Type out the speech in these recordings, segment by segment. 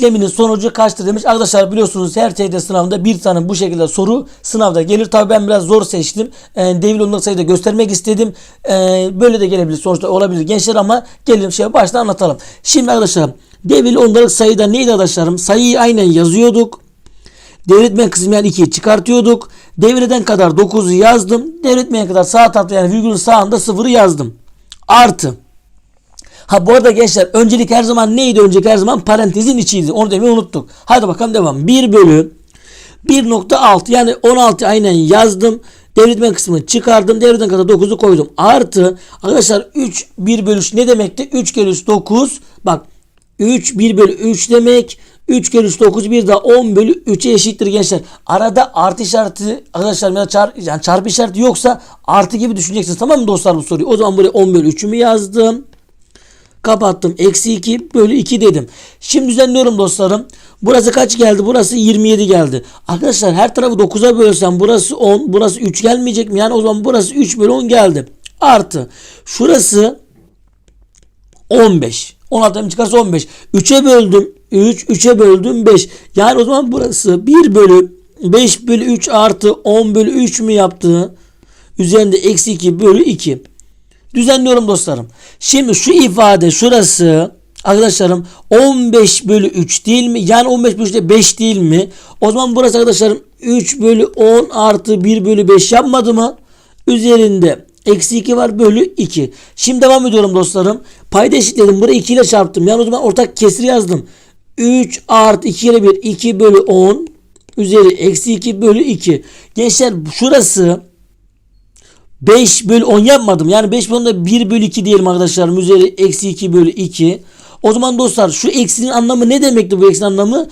işleminin sonucu kaçtır demiş. Arkadaşlar biliyorsunuz her TYT sınavında bir tane bu şekilde soru sınavda gelir. Tabii ben biraz zor seçtim. E, devil ondalık sayıda göstermek istedim. E, böyle de gelebilir sonuçta olabilir gençler ama gelelim şey baştan anlatalım. Şimdi arkadaşlar devil ondalık sayıda neydi arkadaşlarım? Sayıyı aynen yazıyorduk. Devretmeyen kısmı yani 2'yi çıkartıyorduk. Devreden kadar 9'u yazdım. Devretmeyen kadar sağ tarafta yani virgülün sağında 0'ı yazdım. Artı. Ha bu arada gençler öncelik her zaman neydi? Öncelik her zaman parantezin içiydi. Onu demeyi unuttuk. Hadi bakalım devam. 1 bölü 1.6 yani 16 aynen yazdım. Devretmen kısmını çıkardım. Devreden kadar 9'u koydum. Artı arkadaşlar 3 1 bölü 3 ne demekti? 3 kere 3 9. Bak 3 1 bölü 3 demek. 3 kere 3 9 bir daha 10 bölü 3'e eşittir gençler. Arada artı işareti arkadaşlar ya çarp, yani çarpı işareti yoksa artı gibi düşüneceksiniz. Tamam mı dostlar bu soruyu? O zaman buraya 10 bölü 3'ümü yazdım. Kapattım. Eksi 2 bölü 2 dedim. Şimdi düzenliyorum dostlarım. Burası kaç geldi? Burası 27 geldi. Arkadaşlar her tarafı 9'a bölsem burası 10. Burası 3 gelmeyecek mi? Yani o zaman burası 3 bölü 10 geldi. Artı. Şurası 15. 16'dan çıkarsa 15. 3'e böldüm 3. 3'e böldüm 5. Yani o zaman burası 1 bölü 5 bölü 3 artı 10 bölü 3 mü yaptı? Üzerinde eksi 2 bölü 2. Düzenliyorum dostlarım. Şimdi şu ifade şurası arkadaşlarım 15 bölü 3 değil mi? Yani 15 bölü 3 de 5 değil mi? O zaman burası arkadaşlarım 3 bölü 10 artı 1 bölü 5 yapmadı mı? Üzerinde eksi 2 var bölü 2. Şimdi devam ediyorum dostlarım. Payda eşitledim. Burayı 2 ile çarptım. Yani o zaman ortak kesir yazdım. 3 artı 2 ile 1 2 bölü 10 üzeri eksi 2 bölü 2. Gençler şurası 5 bölü 10 yapmadım. Yani 5 bölü 10 da 1 bölü 2 diyelim arkadaşlarım. Üzeri eksi 2 bölü 2. O zaman dostlar şu eksinin anlamı ne demekti bu eksinin anlamı?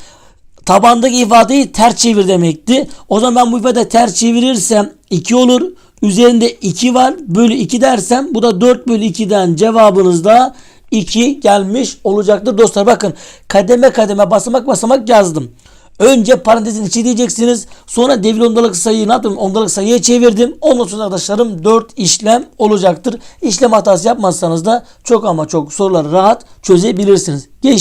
Tabandaki ifadeyi ters çevir demekti. O zaman ben bu ifadeyi ters çevirirsem 2 olur. Üzerinde 2 var. Bölü 2 dersem bu da 4 bölü 2'den cevabınız da 2 gelmiş olacaktır. Dostlar bakın kademe kademe basamak basamak yazdım. Önce parantezin içi diyeceksiniz. Sonra devir ondalık sayıyı ne yaptım? Ondalık sayıya çevirdim. Ondan sonra arkadaşlarım 4 işlem olacaktır. İşlem hatası yapmazsanız da çok ama çok soruları rahat çözebilirsiniz. Geç